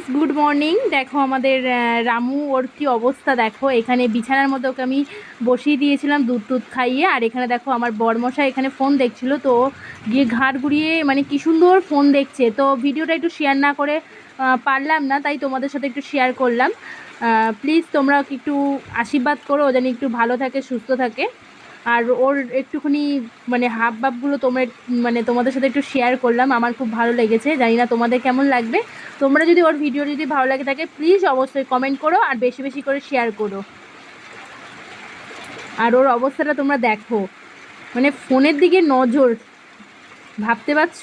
Friends good morning. দেখো আমাদের রামু, ওর কি অবস্থা দেখো। এখানে বিছানার মধ্যে ওকে আমি বসিয়ে দিয়েছিলাম দুধ টুধ খাইয়ে। আর এখানে দেখো আমার বরমশা এখানে ফোন দেখছিল, তো গিয়ে ঘাড় ঘুরিয়ে মানে কি সুন্দর ফোন দেখছে। তো ভিডিওটা একটু শেয়ার না করে পারলাম না, তাই তোমাদের সাথে একটু শেয়ার করলাম। প্লিজ তোমরা একটু আশীর্বাদ করো যেন একটু ভালো থাকে, সুস্থ থাকে। আর ওর একটুখানি মানে হাব ভাবগুলো তোমরা মানে তোমাদের সাথে একটু শেয়ার করলাম, আমার খুব ভালো লেগেছে, জানি না তোমাদের কেমন লাগবে। তোমরা যদি ওর ভিডিও যদি ভালো লাগে থাকে প্লিজ অবশ্যই কমেন্ট করো আর বেশি বেশি করে শেয়ার করো। আর ওর অবস্থাটা তোমরা দেখো। মানে ফোনের দিকে নজর, ভাবতে পারছ?